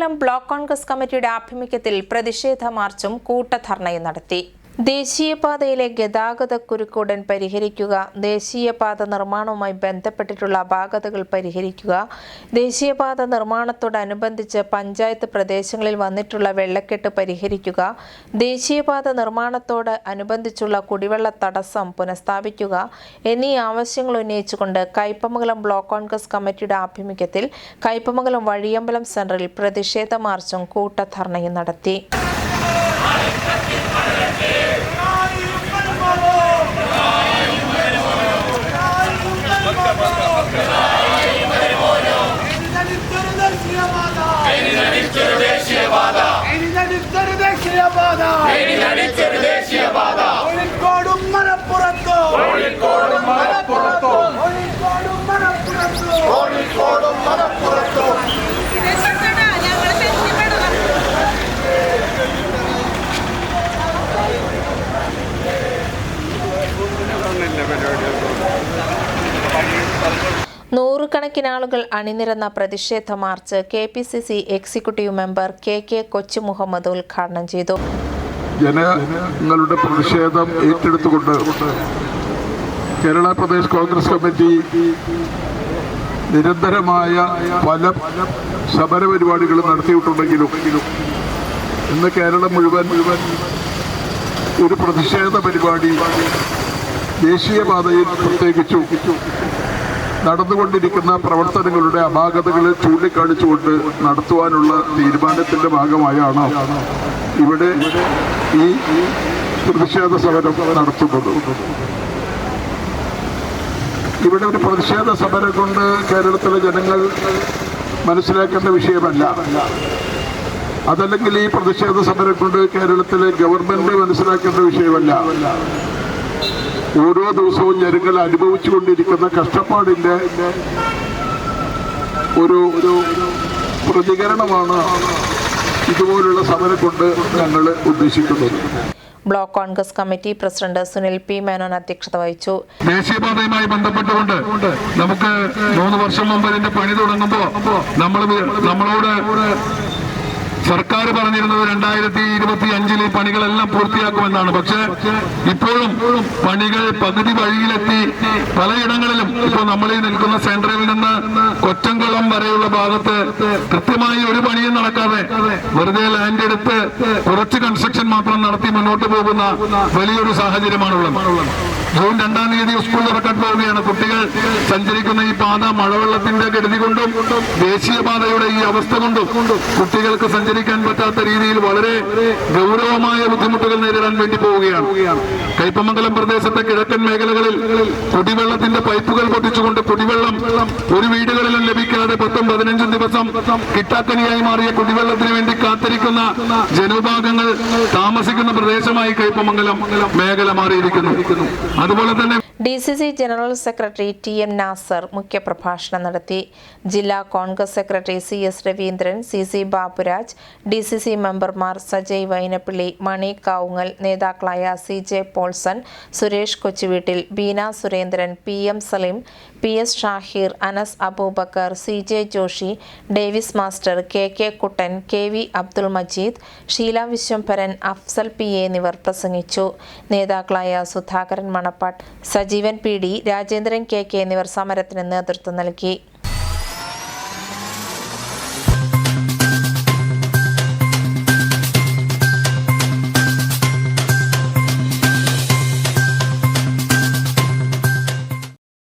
Kaipamangalam block Congress കമ്മിറ്റിയുടെ ആഭിമുഖ്യത്തിൽ പ്രതിഷേധ മാർച്ചും കൂട്ടധർണയും നടത്തി. ദേശീയപാതയിലെ ഗതാഗത കുരുക്കുടൻ പരിഹരിക്കുക ദേശീയപാത നിർമ്മാണവുമായി ബന്ധപ്പെട്ടിട്ടുള്ള അപാകതകൾ പരിഹരിക്കുക ദേശീയപാത നിർമ്മാണത്തോടനുബന്ധിച്ച് പഞ്ചായത്ത് പ്രദേശങ്ങളിൽ വന്നിട്ടുള്ള വെള്ളക്കെട്ട് പരിഹരിക്കുക ദേശീയപാത നിർമ്മാണത്തോട് അനുബന്ധിച്ചുള്ള കുടിവെള്ള തടസ്സം പുനഃസ്ഥാപിക്കുക എന്നീ ആവശ്യങ്ങൾ ഉന്നയിച്ചുകൊണ്ട് കയ്പമംഗലം ബ്ലോക്ക് കോൺഗ്രസ് കമ്മിറ്റിയുടെ ആഭിമുഖ്യത്തിൽ കയ്പമംഗലം വഴിയമ്പലം സെന്ററിൽ പ്രതിഷേധ മാർച്ചും കൂട്ടധർണയും നടത്തി. കോഴിക്കോടും മലപ്പുറത്തും. കോഴിക്കോടും മലപ്പുറത്തും. കോഴിക്കോടും മലപ്പുറത്തും. കോഴിക്കോടും മലപ്പുറത്തും. രക്ഷപ്പെടാ ഞങ്ങൾ രക്ഷപ്പെടണം നൂറുകണക്കിന് ആളുകൾ അണിനിരന്ന പ്രതിഷേധ march K P C C executive member K K Kochu Muhammad ഉദ്ഘാടനം ചെയ്തു. ജനങ്ങളുടെ പ്രതിഷേധം ഏറ്റെടുത്തുകൊണ്ട് കേരള പ്രദേശ് കോൺഗ്രസ് കമ്മിറ്റി നിരന്തരമായ പല സമര പരിപാടികളും നടത്തിയിട്ടുണ്ടെങ്കിലും ഇന്ന് കേരളം മുഴുവൻ മുഴുവൻ ഒരു പ്രതിഷേധ പരിപാടി ദേശീയപാതയിൽ പ്രത്യേകിച്ചു നടന്നുകൊണ്ടിരിക്കുന്ന പ്രവർത്തനങ്ങളുടെ അപാകതകൾ ചൂണ്ടിക്കാണിച്ചുകൊണ്ട് നടത്തുവാനുള്ള തീരുമാനത്തിന്റെ ഭാഗമായാണ് ഇവിടെ ഈ പ്രതിഷേധ സമരം നടത്തുന്നത്. ഇവിടെ ഒരു പ്രതിഷേധ സമരം കൊണ്ട് കേരളത്തിലെ ജനങ്ങൾ മനസ്സിലാക്കേണ്ട വിഷയമല്ല. അതല്ലെങ്കിൽ ഈ പ്രതിഷേധ സമരം കൊണ്ട് കേരളത്തിലെ ഗവൺമെന്റ് മനസ്സിലാക്കേണ്ട വിഷയമല്ല. ഓരോ ദിവസവും ജനങ്ങൾ അനുഭവിച്ചുകൊണ്ടിരിക്കുന്ന കഷ്ടപ്പാടിന്റെ ഒരു ഒരു പ്രതികരണമാണ് ഇതുപോലുള്ള സമരം കൊണ്ട് ഞങ്ങൾ ഉദ്ദേശിക്കുന്നത്. Block Congress committee president Sunil P Menon അധ്യക്ഷത വഹിച്ചു. ദേശീയപാതയുമായി ബന്ധപ്പെട്ടുകൊണ്ട് നമുക്ക് മൂന്ന് വർഷം മുമ്പ് ഇതിന്റെ പണി തുടങ്ങുമ്പോ നമ്മൾ നമ്മളോട് സർക്കാർ പറഞ്ഞിരുന്നത് രണ്ടായിരത്തി ഇരുപത്തി അഞ്ചിൽ ഈ പണികളെല്ലാം പൂർത്തിയാക്കുമെന്നാണ്. പക്ഷേ ഇപ്പോഴും പണികൾ പകുതി വഴിയിലെത്തി പലയിടങ്ങളിലും ഇപ്പോൾ നമ്മൾ ഈ നിൽക്കുന്ന സെന്ററിൽ നിന്ന് കൊറ്റംകുളം വരെയുള്ള ഭാഗത്ത് കൃത്യമായി ഒരു പണിയും നടക്കാതെ വെറുതെ ലാൻഡ് എടുത്ത് കുറച്ച് കൺസ്ട്രക്ഷൻ മാത്രം നടത്തി മുന്നോട്ട് പോകുന്ന വലിയൊരു സാഹചര്യമാണുള്ളത്. ജൂൺ രണ്ടാം തീയതി സ്കൂൾ തുറക്കാൻ പോവുകയാണ്. കുട്ടികൾ സഞ്ചരിക്കുന്ന ഈ പാത മഴവെള്ളത്തിന്റെ കരുതി കൊണ്ടും ദേശീയപാതയുടെ ഈ അവസ്ഥ കൊണ്ടും കുട്ടികൾക്ക് സഞ്ചരിക്കാൻ പറ്റാത്ത രീതിയിൽ വളരെ ഗൗരവമായ ബുദ്ധിമുട്ടുകൾ നേരിടാൻ വേണ്ടി പോവുകയാണ്. കൈപ്പമംഗലം പ്രദേശത്തെ കിഴക്കൻ മേഖലകളിൽ കുടിവെള്ളത്തിന്റെ പൈപ്പുകൾ പൊട്ടിച്ചുകൊണ്ട് കുടിവെള്ളം ഒരു വീടുകളിലും ലഭിക്കാതെ പത്തും പതിനഞ്ചും ദിവസം കിട്ടാക്കനിയായി മാറിയ കുടിവെള്ളത്തിന് വേണ്ടി കാത്തിരിക്കുന്ന ജനവിഭാഗങ്ങൾ താമസിക്കുന്ന പ്രദേശമായി കൈപ്പമംഗലം മേഖല മാറിയിരിക്കുന്നു. അതുപോലെ തന്നെ D C C general secretary T M Nasar മുഖ്യപ്രഭാഷണം നടത്തി. ജില്ലാ Congress secretary C S Raveendran C C Baburaj D C C മെമ്പർമാർ സജയ് വൈനപ്പിള്ളി മണി കാവുങ്ങൽ നേതാക്കളായ C J Paulson Suresh Kochuveettil Beena Surendran P M Saleem P S Shahir Anas Aboobacker C J Joshy Davis master K K Kuttan K V Abdul Majeed Sheela Viswambharan Afsal P എന്നിവർ പ്രസംഗിച്ചു. നേതാക്കളായ Sudhakaran Manappatt Sajeevan P D Rajendran K K എന്നിവർ സമരത്തിന് നേതൃത്വം നൽകി.